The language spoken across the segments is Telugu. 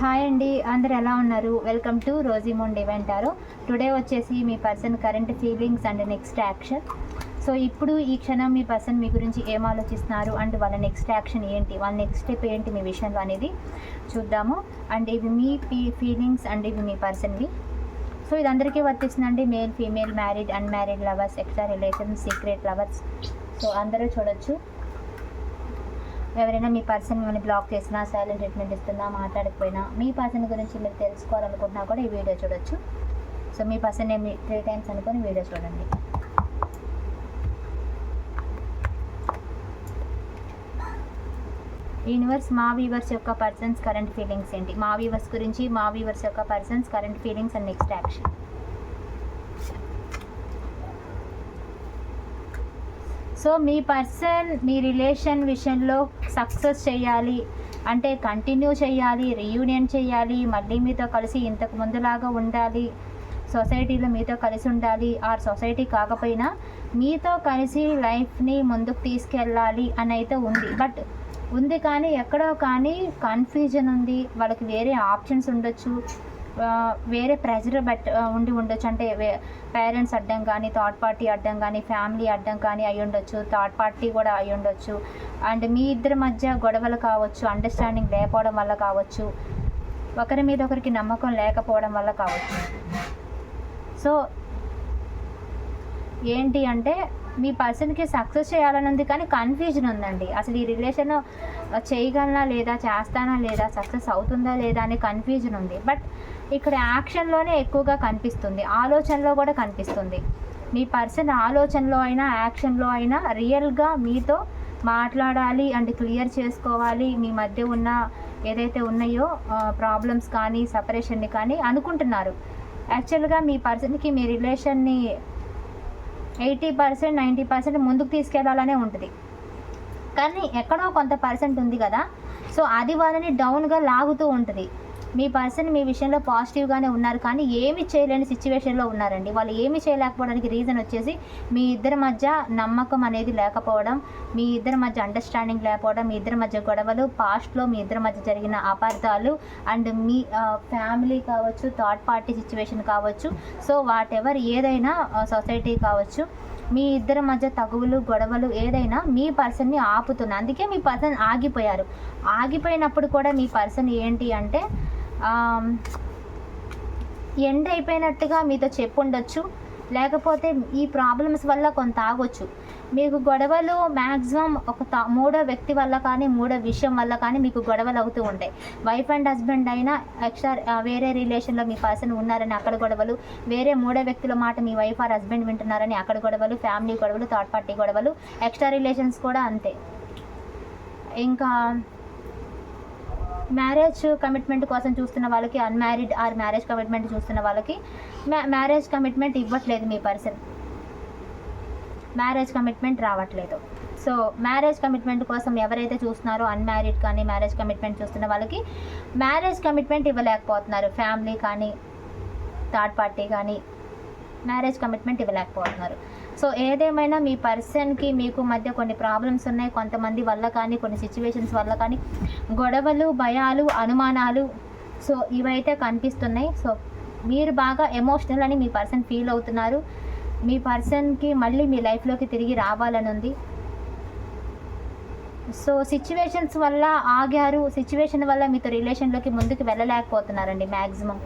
హాయ్ అండి అందరు ఎలా ఉన్నారు? వెల్కమ్ టు రోజీ రోజీమోన్ డివెంటారో టుడే వచ్చేసి మీ person current feelings and next action so ఇప్పుడు ఈ క్షణం మీ పర్సన్ మీ గురించి ఏం ఆలోచిస్తున్నారు? అండ్ వాళ్ళ నెక్స్ట్ యాక్షన్ ఏంటి? వాళ్ళ నెక్స్ట్ స్టెప్ ఏంటి మీ విషయంలో అనేది చూద్దాము. అండ్ ఇవి మీ ఫీలింగ్స్ అండ్ ఇవి మీ పర్సన్వి సో ఇది అందరికీ వర్తిస్తుందండి. Male female married unmarried lovers extra relations secret lovers so అందరూ చూడొచ్చు. ఎవరైనా మీ పర్సన్ మిమ్మల్ని బ్లాక్ చేసినా సైలెంట్ ట్రీట్మెంట్ ఇస్తున్నా మాట్లాడకపోయినా మీ పర్సన్ గురించి మీరు తెలుసుకోవాలనుకుంటున్నా కూడా ఈ వీడియో చూడొచ్చు. సో మీ పర్సన్ నేమ్ త్రీ టైమ్స్ అనుకొని వీడియో చూడండి. యూనివర్స్ మా వీవర్స్ యొక్క పర్సన్స్ కరెంట్ ఫీలింగ్స్ ఏంటి? మా వీవర్స్ గురించి మా వీవర్స్ యొక్క persons current feelings and next action so me person మీ రిలేషన్ విషయంలో సక్సెస్ చేయాలి. అంటే కంటిన్యూ చేయాలి రీయూనియన్ చేయాలి మళ్ళీ మీతో కలిసి ఇంతకు ముందులాగా ఉండాలి. సొసైటీలో మీతో కలిసి ఉండాలి. ఆర్ సొసైటీ కాకపోయినా మీతో కలిసి లైఫ్ని ముందుకు తీసుకెళ్ళాలి అని అయితే ఉంది. బట్ ఉంది కానీ ఎక్కడో కానీ కన్ఫ్యూజన్ ఉంది. వాళ్ళకి వేరే ఆప్షన్స్ ఉండొచ్చు. వేరే ప్రెజర్ బట్ ఉండి ఉండొచ్చు. అంటే పేరెంట్స్ అడ్డం కానీ థర్డ్ పార్టీ అడ్డం కానీ ఫ్యామిలీ అడ్డం కానీ అయి ఉండొచ్చు. థర్డ్ పార్టీ కూడా అయి ఉండొచ్చు. అండ్ మీ ఇద్దరి మధ్య గొడవలు కావచ్చు అండర్స్టాండింగ్ లేకపోవడం వల్ల కావచ్చు. ఒకరి మీద ఒకరికి నమ్మకం లేకపోవడం వల్ల కావచ్చు. సో ఏంటి అంటే మీ పర్సన్కి సక్సెస్ చేయాలని ఉంది కానీ కన్ఫ్యూజన్ ఉందండి. అసలు ఈ రిలేషన్ చేయగలనా లేదా చేస్తానా లేదా సక్సెస్ అవుతుందా లేదా అనే కన్ఫ్యూజన్ ఉంది. బట్ ఇక్కడ యాక్షన్లోనే ఎక్కువగా కనిపిస్తుంది. ఆలోచనలో కూడా కనిపిస్తుంది. మీ పర్సన్ ఆలోచనలో అయినా యాక్షన్లో అయినా రియల్గా మీతో మాట్లాడాలి అండ్ క్లియర్ చేసుకోవాలి. మీ మధ్య ఉన్న ఏదైతే ఉన్నాయో ప్రాబ్లమ్స్ కానీ సపరేషన్ని కానీ అనుకుంటున్నారు. యాక్చువల్గా మీ పర్సన్కి మీ రిలేషన్ని ఎయిటీ పర్సెంట్ నైంటీ పర్సెంట్ ముందుకు తీసుకెళ్ళాలనే ఉంటుంది. కానీ ఎక్కడో కొంత పర్సెంట్ ఉంది కదా. సో అది వాళ్ళని డౌన్గా లాగుతూ ఉంటుంది. మీ పర్సన్ మీ విషయంలో పాజిటివ్గానే ఉన్నారు కానీ ఏమి చేయలేని సిచ్యువేషన్లో ఉన్నారండి. వాళ్ళు ఏమి చేయలేకపోవడానికి రీజన్ వచ్చేసి మీ ఇద్దరి మధ్య నమ్మకం అనేది లేకపోవడం మీ ఇద్దరి మధ్య అండర్స్టాండింగ్ లేకపోవడం మీ ఇద్దరి మధ్య గొడవలు పాస్ట్లో మీ ఇద్దరి మధ్య జరిగిన అపార్థాలు అండ్ మీ ఫ్యామిలీ కావచ్చు థర్డ్ పార్టీ సిచ్యువేషన్ కావచ్చు. సో వాట్ ఎవర్ ఏదైనా సొసైటీ కావచ్చు మీ ఇద్దరి మధ్య తగువులు గొడవలు ఏదైనా మీ పర్సన్ని ఆపుతుంది అందుకే మీ పర్సన్ ఆగిపోయారు. ఆగిపోయినప్పుడు కూడా మీ పర్సన్ ఏంటి అంటే ఎండ్ అయిపోయినట్టుగా మీతో చెప్పుండొచ్చు. లేకపోతే ఈ ప్రాబ్లమ్స్ వల్ల కొంత ఆగొచ్చు. మీకు గొడవలు మ్యాక్సిమం ఒక తా- మూడో వ్యక్తి వల్ల కానీ మూడో విషయం వల్ల కానీ మీకు గొడవలు అవుతూ ఉంటాయి. వైఫ్ అండ్ హస్బెండ్ అయినా ఎక్స్ట్రా వేరే రిలేషన్లో మీ పర్సన్ ఉన్నారని అక్కడ గొడవలు వేరే మూడో వ్యక్తుల మాట మీ వైఫ్ ఆర్ హస్బెండ్ వింటున్నారని అక్కడ గొడవలు ఫ్యామిలీ గొడవలు థర్డ్ పార్టీ గొడవలు ఎక్స్ట్రా రిలేషన్స్ కూడా అంతే. ఇంకా మ్యారేజ్ కమిట్మెంట్ కోసం చూస్తున్న వాళ్ళకి అన్మ్యారీడ్ ఆర్ మ్యారేజ్ కమిట్మెంట్ చూస్తున్న వాళ్ళకి మ్యారేజ్ కమిట్మెంట్ ఇవ్వట్లేదు మీ పర్సన్. మ్యారేజ్ కమిట్మెంట్ రావట్లేదు. సో మ్యారేజ్ కమిట్మెంట్ కోసం ఎవరైతే చూస్తున్నారో అన్మ్యారీడ్ కానీ మ్యారేజ్ కమిట్మెంట్ చూస్తున్న వాళ్ళకి మ్యారేజ్ కమిట్మెంట్ ఇవ్వలేకపోతున్నారు. ఫ్యామిలీ కానీ థర్డ్ పార్టీ కానీ మ్యారేజ్ కమిట్మెంట్ ఇవ్వలేకపోతున్నారు. సో ఏదేమైనా మీ పర్సన్కి మీకు మధ్య కొన్ని ప్రాబ్లమ్స్ ఉన్నాయి కొంతమంది వల్ల కానీ కొన్ని సిచ్యువేషన్స్ వల్ల కానీ గొడవలు భయాలు అనుమానాలు సో ఇవైతే కనిపిస్తున్నాయి. సో మీరు బాగా ఎమోషనల్ అని మీ పర్సన్ ఫీల్ అవుతున్నారు. మీ పర్సన్కి మళ్ళీ మీ లైఫ్లోకి తిరిగి రావాలని ఉంది. సో సిచ్యువేషన్స్ వల్ల ఆగారు సిచ్యువేషన్ వల్ల మీతో రిలేషన్లోకి ముందుకు వెళ్ళలేకపోతున్నారండి మ్యాక్సిమం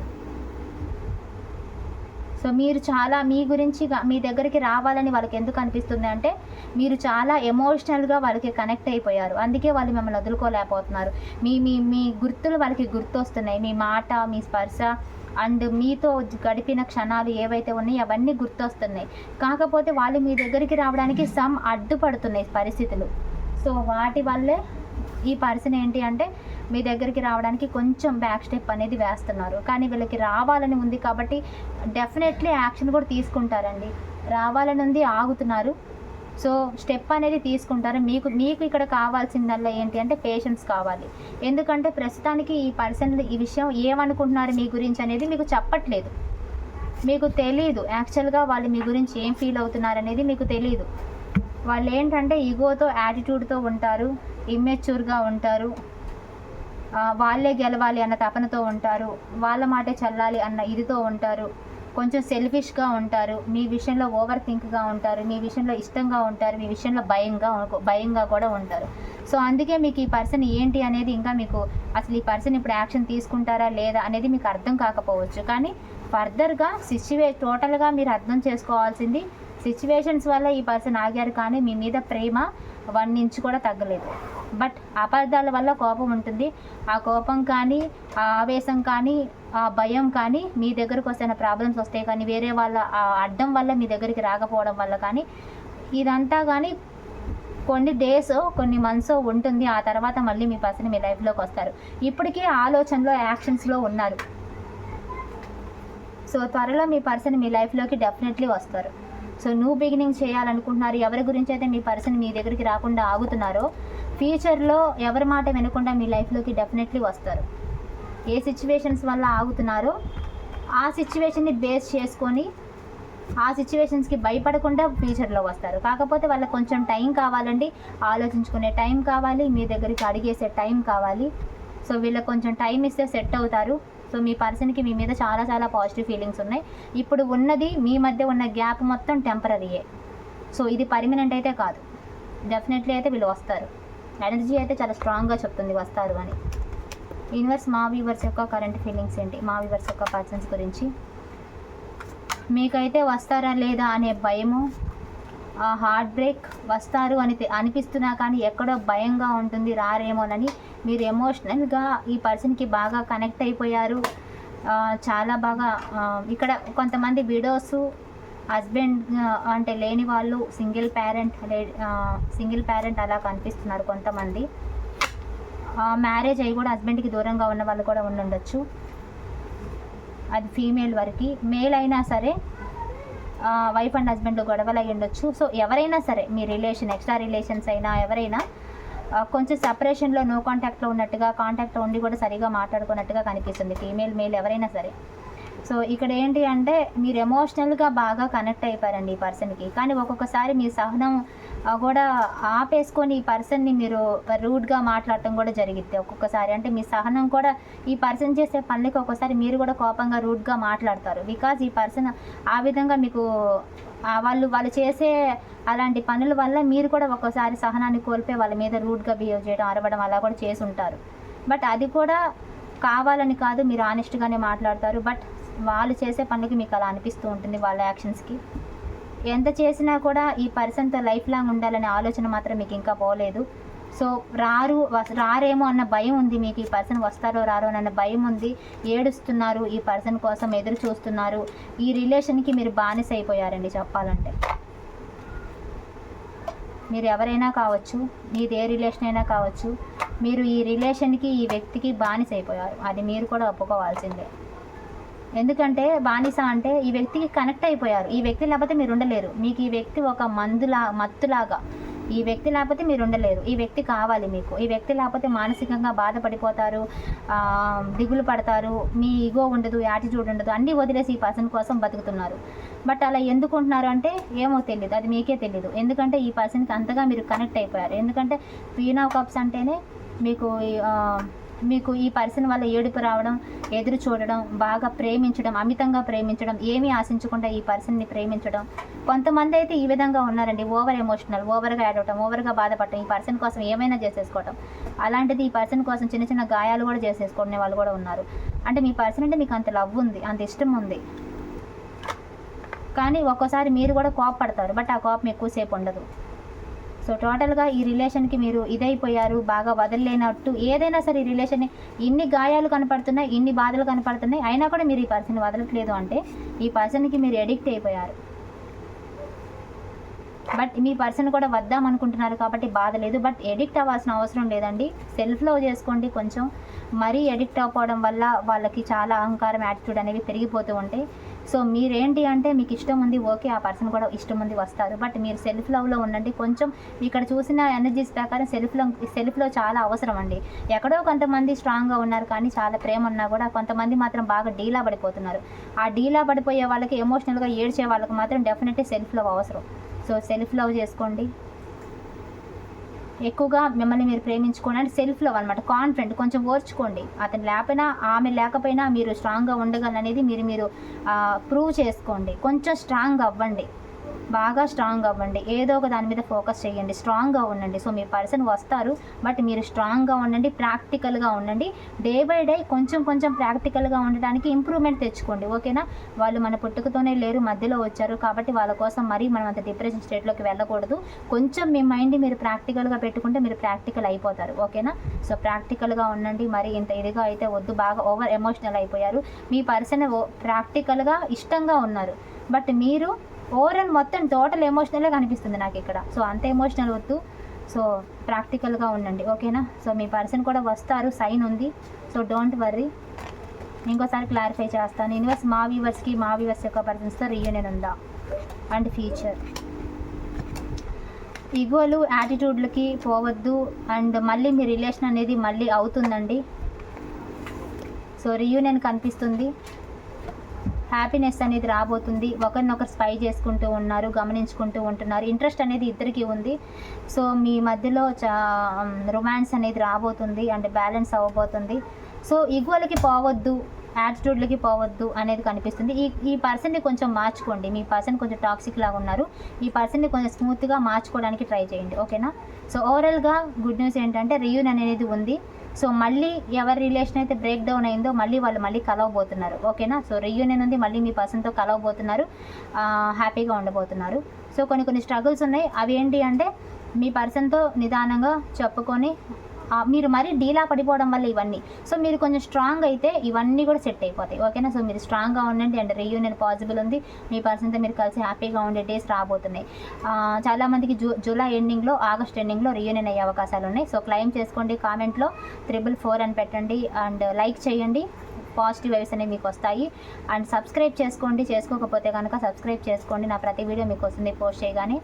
సో మీరు చాలా మీ గురించి మీ దగ్గరికి రావాలని వాళ్ళకి ఎందుకు అనిపిస్తుంది అంటే మీరు చాలా ఎమోషనల్గా వాళ్ళకి కనెక్ట్ అయిపోయారు. అందుకే వాళ్ళు మిమ్మల్ని వదులుకోలేకపోతున్నారు. మీ మీ మీ గుర్తులు వాళ్ళకి గుర్తొస్తున్నాయి. మీ మాట మీ స్పర్శ అండ్ మీతో గడిపిన క్షణాలు ఏవైతే ఉన్నాయో అవన్నీ గుర్తొస్తున్నాయి. కాకపోతే వాళ్ళు మీ దగ్గరికి రావడానికి సమ్ అడ్డుపడుతున్నాయి పరిస్థితులు. సో వాటి వల్లే ఈ పర్సన్ ఏంటి అంటే మీ దగ్గరికి రావడానికి కొంచెం బ్యాక్ స్టెప్ అనేది వేస్తున్నారు. కానీ వీళ్ళకి రావాలని ఉంది కాబట్టి డెఫినెట్లీ యాక్షన్ కూడా తీసుకుంటారండి. రావాలని ఉంది ఆగుతున్నారు. సో స్టెప్ అనేది తీసుకుంటారు. మీకు మీకు ఇక్కడ కావాల్సిందల్లా ఏంటి అంటే పేషెన్స్ కావాలి. ఎందుకంటే ప్రస్తుతానికి ఈ పర్సన్ ఈ విషయం ఏమనుకుంటున్నారు మీ గురించి అనేది మీకు చెప్పట్లేదు. మీకు తెలియదు యాక్చువల్గా వాళ్ళు మీ గురించి ఏం ఫీల్ అవుతున్నారు అనేది మీకు తెలియదు వాళ్ళు ఏంటంటే ఈగోతో యాటిట్యూడ్తో ఉంటారు. ఇమ్మెచ్యూర్గా ఉంటారు. వాళ్ళే గెలవాలి అన్న తపనతో ఉంటారు. వాళ్ళ మాటే చల్లాలి అన్న ఇదితో ఉంటారు. కొంచెం సెల్ఫిష్గా ఉంటారు. మీ విషయంలో ఓవర్ థింక్గా ఉంటారు. మీ విషయంలో ఇష్టంగా ఉంటారు. మీ విషయంలో భయంగా భయంగా కూడా ఉంటారు. సో అందుకే మీకు ఈ పర్సన్ ఏంటి అనేది ఇంకా మీకు అసలు ఈ పర్సన్ ఇప్పుడు యాక్షన్ తీసుకుంటారా లేదా అనేది మీకు అర్థం కాకపోవచ్చు. కానీ ఫర్దర్గా సిచ్యువే టోటల్గా మీరు అర్థం చేసుకోవాల్సింది సిచ్యువేషన్స్ వల్ల ఈ పర్సన్ ఆగారు కానీ మీ మీద ప్రేమ వన్ ఇంచ్ కూడా తగ్గలేదు. బట్ అపార్థాల వల్ల కోపం ఉంటుంది. ఆ కోపం కానీ ఆ ఆవేశం కానీ ఆ భయం కానీ మీ దగ్గరకు వస్తున్న ప్రాబ్లమ్స్ వస్తాయి. కానీ వేరే వాళ్ళ ఆ అడ్డం వల్ల మీ దగ్గరికి రాకపోవడం వల్ల కానీ ఇదంతా కానీ కొన్ని డేస్ కొన్ని మంత్స్ ఉంటుంది. ఆ తర్వాత మళ్ళీ మీ పర్సన్ మీ లైఫ్లోకి వస్తారు. ఇప్పటికీ ఆలోచనలో యాక్షన్స్లో ఉన్నారు. సో త్వరలో మీ పర్సన్ మీ లైఫ్లోకి డెఫినెట్లీ వస్తారు. సో న్యూ బిగినింగ్ చేయాలనుకుంటున్నారు. ఎవరి గురించి అయితే మీ పర్సన్ మీ దగ్గరికి రాకుండా ఆగుతున్నారో ఫ్యూచర్లో ఎవరి మాట వినకుండా మీ లైఫ్లోకి డెఫినెట్లీ వస్తారు. ఏ సిచ్యువేషన్స్ వల్ల ఆగుతున్నారో ఆ సిచ్యువేషన్ని బేస్ చేసుకొని ఆ సిచ్యువేషన్స్కి భయపడకుండా ఫ్యూచర్లో వస్తారు. కాకపోతే వాళ్ళకి కొంచెం టైం కావాలండి. ఆలోచించుకునే టైం కావాలి. మీ దగ్గరికి అడిగేసే టైం కావాలి. సో వీళ్ళకి కొంచెం టైం ఇస్తే సెట్ అవుతారు. సో మీ పర్సన్కి మీ మీద చాలా చాలా పాజిటివ్ ఫీలింగ్స్ ఉన్నాయి. ఇప్పుడు ఉన్నది మీ మధ్య ఉన్న గ్యాప్ మొత్తం టెంపరీయే సో ఇది పర్మనెంట్ అయితే కాదు. డెఫినెట్లీ అయితే వీళ్ళు వస్తారు. ఎనర్జీ అయితే చాలా స్ట్రాంగ్గా చెప్తుంది వస్తారు అని. యూనివర్స్ మా వ్యూవర్స్ యొక్క కరెంట్ ఫీలింగ్స్ ఏంటి? మా వ్యూవర్స్ యొక్క పర్సన్స్ గురించి. మీకైతే వస్తారా లేదా అనే భయము ఆ హార్ట్ బ్రేక్ వస్తారు అని అనిపిస్తున్నా కానీ ఎక్కడో భయంగా ఉంటుంది రారేమోనని మీరు ఎమోషనల్గా ఈ పర్సన్కి బాగా కనెక్ట్ అయిపోయారు. చాలా బాగా ఇక్కడ కొంతమంది వీడియోస్ హస్బెండ్ అంటే లేని వాళ్ళు సింగిల్ పేరెంట్ సింగిల్ పేరెంట్ అలా కనిపిస్తున్నారు కొంతమంది. మ్యారేజ్ అయ్యి కూడా హస్బెండ్కి దూరంగా ఉన్న వాళ్ళు కూడా ఉండొచ్చు అది ఫీమేల్ వరకు. మేల్ అయినా సరే వైఫ్ అండ్ హస్బెండ్ గొడవలు అయి ఉండొచ్చు. సో ఎవరైనా సరే మీ రిలేషన్ ఎక్స్ట్రా రిలేషన్స్ అయినా ఎవరైనా కొంచెం సపరేషన్లో నో కాంటాక్ట్లో ఉన్నట్టుగా కాంటాక్ట్లో ఉండి కూడా సరిగా మాట్లాడుకున్నట్టుగా కనిపిస్తుంది. ఫీమేల్ మేల్ ఎవరైనా సరే. సో ఇక్కడ ఏంటి అంటే మీరు ఎమోషనల్గా బాగా కనెక్ట్ అయిపోయారండి ఈ పర్సన్కి కానీ ఒక్కొక్కసారి మీ సహనం కూడా ఆపేసుకొని ఈ పర్సన్ని మీరు రూడ్గా మాట్లాడటం కూడా జరిగిద్ది. ఒక్కొక్కసారి అంటే మీ సహనం కూడా ఈ పర్సన్ చేసే పనులకి ఒక్కొక్కసారి మీరు కూడా కోపంగా రూడ్గా మాట్లాడతారు. బికాజ్ ఈ పర్సన్ ఆ విధంగా మీకు వాళ్ళు వాళ్ళు చేసే అలాంటి పనుల వల్ల మీరు కూడా ఒక్కోసారి సహనాన్ని కోల్పోయి వాళ్ళ మీద రూడ్గా బిహేవ్ చేయడం అరవడం అలా కూడా చేసి ఉంటారు. బట్ అది కూడా కావాలని కాదు మీరు ఆనెస్ట్గానే మాట్లాడతారు. బట్ వాళ్ళు చేసే పనులకి మీకు అలా అనిపిస్తూ ఉంటుంది వాళ్ళ యాక్షన్స్కి ఎంత చేసినా కూడా ఈ పర్సన్తో లైఫ్ లాంగ్ ఉండాలనే ఆలోచన మాత్రం మీకు ఇంకా పోలేదు. సో రారు రారేమో అన్న భయం ఉంది మీకు ఈ పర్సన్ వస్తారో రారో అన్న భయం ఉంది. ఏడుస్తున్నారు ఈ పర్సన్ కోసం ఎదురు చూస్తున్నారు. ఈ రిలేషన్కి మీరు బానిస అయిపోయారండి చెప్పాలంటే. మీరు ఎవరైనా కావచ్చు మీది ఏ రిలేషన్ అయినా కావచ్చు మీరు ఈ రిలేషన్కి ఈ వ్యక్తికి బానిస అయిపోయారు. అది మీరు కూడా ఒప్పుకోవాల్సిందే. ఎందుకంటే బానిస అంటే ఈ వ్యక్తికి కనెక్ట్ అయిపోయారు. ఈ వ్యక్తి లేకపోతే మీరు ఉండలేరు. మీకు ఈ వ్యక్తి ఒక మందులా మత్తులాగా. ఈ వ్యక్తి లేకపోతే మీరు ఉండలేరు. ఈ వ్యక్తి కావాలి మీకు. ఈ వ్యక్తి లేకపోతే మానసికంగా బాధపడిపోతారు దిగులు పడతారు మీ ఈగో ఉండదు యాటిట్యూడ్ ఉండదు అన్నీ వదిలేసి ఈ పర్సన్ కోసం బతుకుతున్నారు. బట్ అలా ఎందుకు ఉంటున్నారు అంటే ఏమో తెలియదు అది మీకే తెలియదు ఎందుకంటే ఈ పర్సన్కి అంతగా మీరు కనెక్ట్ అయిపోయారు. ఎందుకంటే క్వీన్ ఆఫ్ కప్స్ అంటేనే మీకు మీకు ఈ పర్సన్ వల్ల ఏడుపు రావడం ఎదురు చూడడం బాగా ప్రేమించడం అమితంగా ప్రేమించడం ఏమీ ఆశించకుండా ఈ పర్సన్ని ప్రేమించడం. కొంతమంది అయితే ఈ విధంగా ఉన్నారండి. ఓవర్ ఎమోషనల్ ఓవర్గా ఏడవటం ఓవర్గా బాధపడటం ఈ పర్సన్ కోసం ఏమైనా చేసేసుకోవటం. అలాంటిది ఈ పర్సన్ కోసం చిన్న చిన్న గాయాలు కూడా చేసేసుకునే వాళ్ళు కూడా ఉన్నారు. అంటే మీ పర్సన్ అంటే మీకు అంత లవ్ ఉంది అంత ఇష్టం ఉంది. కానీ ఒక్కోసారి మీరు కూడా కోపపడతారు బట్ ఆ కోపం ఎక్కువసేపు ఉండదు. సో టోటల్గా ఈ రిలేషన్కి మీరు ఇదైపోయారు బాగా వదలలేనట్టు ఏదైనా సరే ఈ రిలేషన్ ఇన్ని గాయాలు కనపడుతున్నాయి ఇన్ని బాధలు కనపడుతున్నాయి అయినా కూడా మీరు ఈ పర్సన్ వదలట్లేదు అంటే ఈ పర్సన్కి మీరు ఎడిక్ట్ అయిపోయారు. బట్ మీ పర్సన్ కూడా వద్దాం అనుకుంటున్నారు కాబట్టి బాధ లేదు. బట్ ఎడిక్ట్ అవ్వాల్సిన అవసరం లేదండి. సెల్ఫ్ లవ్ చేసుకోండి కొంచెం. మరీ ఎడిక్ట్ అవ్వడం వల్ల వాళ్ళకి చాలా అహంకారం యాటిట్యూడ్ అనేవి పెరిగిపోతూ ఉంటాయి సో మీరేంటి అంటే మీకు ఇష్టం ఉంది ఓకే ఆ పర్సన్ కూడా ఇష్టం ఉంది వస్తారు. బట్ మీరు సెల్ఫ్ లవ్లో ఉండండి. కొంచెం ఇక్కడ చూసిన ఎనర్జీస్ ప్రకారం సెల్ఫ్లో సెల్ఫ్లో చాలా అవసరం అండి. ఎక్కడో కొంతమంది స్ట్రాంగ్గా ఉన్నారు కానీ చాలా ప్రేమ ఉన్నా కూడా కొంతమంది మాత్రం బాగా డీలా పడిపోతున్నారు. ఆ డీలా పడిపోయే వాళ్ళకి ఎమోషనల్గా ఏడ్చే వాళ్ళకి మాత్రం డెఫినెట్లీ సెల్ఫ్ లవ్ అవసరం. సో సెల్ఫ్ లవ్ చేసుకోండి. ఎక్కువగా మిమ్మల్ని మీరు ప్రేమించుకోండి అంటే సెల్ఫ్ లవ్ అనమాట కాన్ఫిడెంట్ కొంచెం ఓర్చుకోండి. అతను లేకపోయినా ఆమె లేకపోయినా మీరు స్ట్రాంగ్గా ఉండగలనేది మీరు మీరు ప్రూవ్ చేసుకోండి. కొంచెం స్ట్రాంగ్ అవ్వండి. బాగా స్ట్రాంగ్ అవ్వండి. ఏదో ఒక దాని మీద ఫోకస్ చేయండి. స్ట్రాంగ్గా ఉండండి. సో మీ పర్సన్ వస్తారు బట్ మీరు స్ట్రాంగ్గా ఉండండి ప్రాక్టికల్గా ఉండండి. డే బై డే కొంచెం కొంచెం ప్రాక్టికల్గా ఉండడానికి ఇంప్రూవ్మెంట్ తెచ్చుకోండి. ఓకేనా వాళ్ళు మన పుట్టుకతోనే లేరు మధ్యలో వచ్చారు కాబట్టి వాళ్ళ కోసం మరీ మనం అంత డిప్రెషన్ స్టేట్లోకి వెళ్ళకూడదు. కొంచెం మీ మైండ్ మీరు ప్రాక్టికల్గా పెట్టుకుంటే మీరు ప్రాక్టికల్ అయిపోతారు. ఓకేనా సో ప్రాక్టికల్గా ఉండండి. మరి ఇంత ఇదిగా అయితే వద్దు. బాగా ఓవర్ ఎమోషనల్ అయిపోయారు. మీ పర్సన్ ప్రాక్టికల్గా ఇష్టంగా ఉన్నారు. బట్ మీరు ఓవరాల్ మొత్తం టోటల్ ఎమోషనల్గా కనిపిస్తుంది నాకు ఇక్కడ. సో అంత ఎమోషనల్ వద్దు. సో ప్రాక్టికల్గా ఉండండి. ఓకేనా? సో మీ పర్సన్ కూడా వస్తారు. సైన్ ఉంది. సో డోంట్ వర్రీ ఇంకోసారి క్లారిఫై చేస్తాను. యూనివర్స్ మా వ్యూవర్స్కి మా వ్యూవర్స్ యొక్క పర్సన్స్తో రీయూనియన్ ఉందా? అండ్ ఫ్యూచర్ ఇగోలు యాటిట్యూడ్లకి పోవద్దు. అండ్ మళ్ళీ మీ రిలేషన్ అనేది మళ్ళీ అవుతుందండి. సో రీయూనియన్ కనిపిస్తుంది. హ్యాపీనెస్ అనేది రాబోతుంది. ఒకరినొకరు స్పై చేసుకుంటూ ఉన్నారు గమనించుకుంటూ ఉంటున్నారు. ఇంట్రెస్ట్ అనేది ఇద్దరికి ఉంది. సో మీ మధ్యలో చా రొమాన్స్ అనేది రాబోతుంది. అండ్ బ్యాలెన్స్ అవ్వబోతుంది. సో ఈగోలకి పోవద్దు యాటిట్యూడ్లకి పోవద్దు అనేది కనిపిస్తుంది. ఈ ఈ పర్సన్ని కొంచెం మార్చుకోండి. మీ పర్సన్ కొంచెం టాక్సిక్ లాగా ఉన్నారు. ఈ పర్సన్ని కొంచెం స్మూత్గా మార్చుకోవడానికి ట్రై చేయండి. ఓకేనా సో ఓవరాల్గా గుడ్ న్యూస్ ఏంటంటే రియూన్ అనేది ఉంది. సో మళ్ళీ ఎవరి రిలేషన్ అయితే బ్రేక్ డౌన్ అయిందో మళ్ళీ వాళ్ళు మళ్ళీ కలవబోతున్నారు. ఓకేనా? సో రియూనియన్ ఉంది మళ్ళీ మీ పర్సన్తో కలవబోతున్నారు. హ్యాపీగా ఉండబోతున్నారు. సో కొన్ని కొన్ని స్ట్రగుల్స్ ఉన్నాయి. అవి ఏంటి అంటే మీ పర్సన్తో నిదానంగా చెప్పుకొని మీరు మరీ డీలా పడిపోవడం వల్ల ఇవన్నీ. సో మీరు కొంచెం స్ట్రాంగ్ అయితే ఇవన్నీ కూడా సెట్ అయిపోతాయి. ఓకేనా సో మీరు స్ట్రాంగ్గా ఉండండి అండ్ రీయూనియన్ పాసిబుల్ ఉంది. మీ పర్సన్తో మీరు కలిసి హ్యాపీగా ఉండే డేస్ రాబోతున్నాయి. చాలామందికి జూ జూలై ఎండింగ్లో ఆగస్ట్ ఎండింగ్లో రీయూనియన్ అయ్యే అవకాశాలు ఉన్నాయి. సో క్లైమ్ చేసుకోండి కామెంట్లో త్రిబుల్ ఫోర్ అని పెట్టండి. అండ్ లైక్ చేయండి. పాజిటివ్ వైబ్స్ అనేవి మీకు వస్తాయి. అండ్ సబ్స్క్రైబ్ చేసుకోండి. చేసుకోకపోతే కనుక సబ్స్క్రైబ్ చేసుకోండి. నా ప్రతి వీడియో మీకు వస్తుంది. పోస్ట్ చేయగానే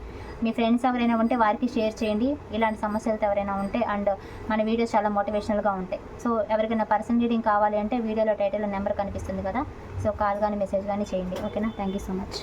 మీ ఫ్రెండ్స్ ఎవరైనా ఉంటే వారికి షేర్ చేయండి. ఇలాంటి సమస్యలతో ఎవరైనా ఉంటే అండ్ మన వీడియోస్ చాలా మోటివేషనల్గా ఉంటాయి. సో ఎవరికైనా పర్సన్ రీడింగ్ కావాలి అంటే వీడియోలో టైటిల్ నెంబర్ కనిపిస్తుంది కదా. సో కాల్ కానీ మెసేజ్ కానీ చేయండి. ఓకేనా? Thank you so much.